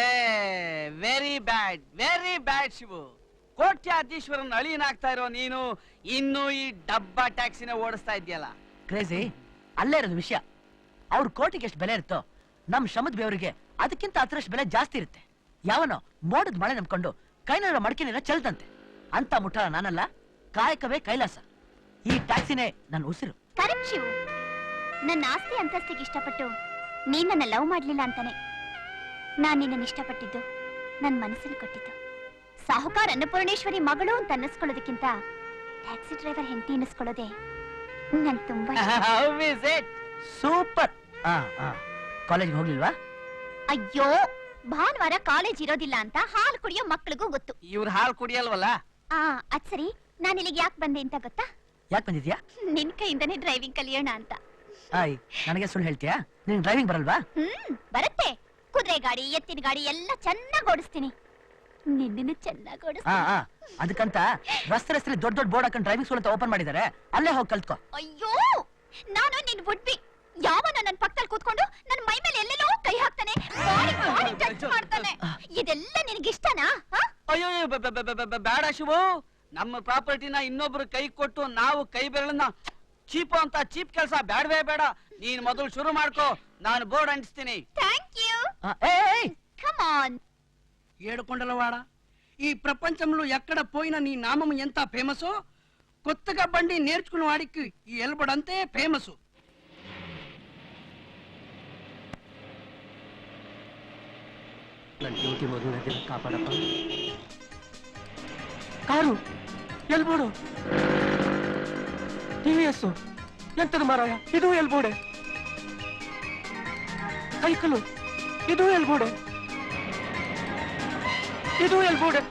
ಏ very bad very bad Shivu. ಕೋಟ್ಯಾಧೀಶ್ವರನ್ ಅಳಿಯನಾಗ್ತಾ ಇರೋ ನೀನು ಇನ್ನು ಈ ಡಬ್ಬಾ ಟ್ಯಾಕ್ಸಿನ ಓಡಿಸ್ತಾ ಇದೆಯಲ್ಲ ಕ್ರೇಜಿ ಅಲ್ಲೇ ಇರೋದು ವಿಷಯ. ಅವ್ರ ಕೋಟಿಗೆ ಎಷ್ಟು ಬೆಲೆ ಇರುತ್ತೋ ನಮ್ ಶ್ರಮದ ಬೇವರಿಗೆ ಅದಕ್ಕಿಂತ ಅದರಷ್ಟು ಬೆಲೆ ಜಾಸ್ತಿ ಇರುತ್ತೆ. ಯಾವನೋ ಮೋಡದ ಮಳೆ ನಂಬ್ಕೊಂಡು ಕೈನಲ್ಲಿರೋ ಮಡಕೆ ನೀರ ಚೆಲ್ತಂತೆ. ಅಂತ ಮುಠ ನಾನಲ್ಲ ಕಾಯಕವೇ ಕೈಲಾಸ. ಈ ಟ್ಯಾಕ್ಸಿನೇ ನನ್ನ ಉಸಿರು. ಕರೆಕ್ಟ್ ಶಿವು. ನನ್ನ ಆಸ್ತಿ ಅಂತಸ್ತಿಗೆ ಇಷ್ಟಪಟ್ಟು ನೀನ್ ನನ್ನ ಲವ್ ಮಾಡ್ಲಿಲ್ಲ ಅಂತಾನೆ. ನಾನ್ ನಿನ್ನ ಇಷ್ಟಪಟ್ಟಿದ್ದು ನನ್ನ ಮನಸ್ಸನ್ನು ಕೊಟ್ಟಿದ್ದು. ಸಾಹುಕಾರ ಅನ್ನಪೂರ್ಣೇಶ್ವರಿ ಮಗಳು ಅಂತ ಅನ್ನಿಸ್ಕೊಳ್ಳೋದಕ್ಕಿಂತ ಟ್ಯಾಕ್ಸಿ ಡ್ರೈವರ್ ಹೆಂಡತಿ ಅನ್ನಿಸ್ಕೊಳ್ಳೋದೇ ನನ್ ತುಂಬಾ ಇಷ್ಟ. ಸೂಪರ್ ಕಾಲೇಜ್ಗೆ ಹೋಗ್ಲಿಲ್ವಾ? ಅಯ್ಯೋ ಭಾನುವಾರ ಕಾಲೇಜ್ ಇರೋದಿಲ್ಲ ಅಂತ ಹಾಲು ಕುಡಿಯೋ ಮಕ್ಳಿಗೂ ಗೊತ್ತು. ಇವ್ರ ಹಾಲು ಕುಡಿಯಲ್ವಲ್ಲ? ಆ ಅದ್ ಸರಿ. ನಾನು ಇಲ್ಲಿಗೆ ಯಾಕೆ ಬಂದೆ ಅಂತ ಗೊತ್ತಾ? ಯಾಕೆ ಬಂದಿದ್ಯಾ? ನಿನ್ ಕೈಯಿಂದನೇ ಡ್ರೈವಿಂಗ್ ಕಲಿಯೋಣ ಅಂತ. ಆಯ್ ನನಗೆ ಸುಳ್ಳು ಹೇಳ್ತೀಯಾ? ನಿನ್ ಡ್ರೈವಿಂಗ್ ಬರಲ್ವಾ? ಹ್ಮ್ ಬರುತ್ತೆ. ಕುದುರೆ ಗಾಡಿ ಎತ್ತಿನ ಗಾಡಿ ಎಲ್ಲ ಚೆನ್ನಾಗಿ ಓಡಿಸ್ತೀನಿ. ನಿನ್ನನ್ನು ಚೆನ್ನಾಗಿ ಹಾ ಓಡಿಸ್ತೀನಿ ಹಾ ಅದಕ್ಕಂತ ರಸ್ತೆ ರಸ್ತೆ ದೊಡ್ಡ ದೊಡ್ಡ ಬೋರ್ಡ್ ಹಾಕೊಂಡು ಡ್ರೈವಿಂಗ್ ಸ್ಕೂಲ್ ಅಂತ ಓಪನ್ ಮಾಡಿದ್ದಾರೆ ಅಲ್ಲೇ ಹೋಗಿ ಕಲ್ತ್ಕೋ. ಅಯ್ಯೋ ನಾನು ನಿನ್ ಬುಡ್ಬಿ ಯಾವನ ನನ್ನ ಪಕ್ಕದಲ್ಲಿ ಕೂತ್ಕೊಂಡು ನನ್ನ ಮೈ ಮೇಲೆ ಎಲ್ಲೆಲ್ಲೋ ಕೈ ಹಾಕ್ತಾನೆ ಬಾಡಿ ಬಾಡಿ ಟಚ್ ಮಾಡ್ತಾನೆ. ಇದೆಲ್ಲ ನಿನಗೆ ಇಷ್ಟನಾ ಹ? ಅಯ್ಯೋ ಅಯ್ಯೋ, ಬ- ಬ- ಬ- ಬ- ಬ- ಬೇಡ ಶಿವು. ನಮ್ಮ ಪ್ರಾಪರ್ಟಿನ ಇನ್ನೊಬ್ರು ಕೈ ಕೊಟ್ಟು ನಾವು ಕೈ ಬೆರಳನ್ನ ಚೀಪು ಅಂತ ಚೀಪ್ ಕೆಲಸ ಬೇಡವೇ ಬೇಡ. ನೀನ್ ಮೊದಲು ಶುರು ಮಾಡ್ಕೋ ನಾನು ಬೋರ್ಡ್ ಅಂಟಿಸ್ತೀನಿ థ్యాంక్ యూ ఆ, ఏయ్, ఏయ్, కమ్ ఆన్ ఏడుకొండలవాడ ఈ ప్రపంచంలో ఎక్కడ పోయినా నీ నామం ఎంత ఫేమసో కొత్తగా బండి నేర్చుకున్న వాడికి ఈ ఎల్బడంతే ఫేమస్ ನನ್ನ ಡ್ಯೂಟಿ ಮೊದಲನೇ ದಿನ ಕಾಪಾಡಪ್ಪ ಕಾರು ಎಲ್ಬೋಡು ಟಿವಿ ಎಸ್ ಎಂತದ ಮಾರಾಯ ಇದು ಎಲ್ಬೋಡೆ ಸೈಕಲು ಇದು ಎಲ್ಬೋಡೆ ಇದು ಎಲ್ಬೋಡೆ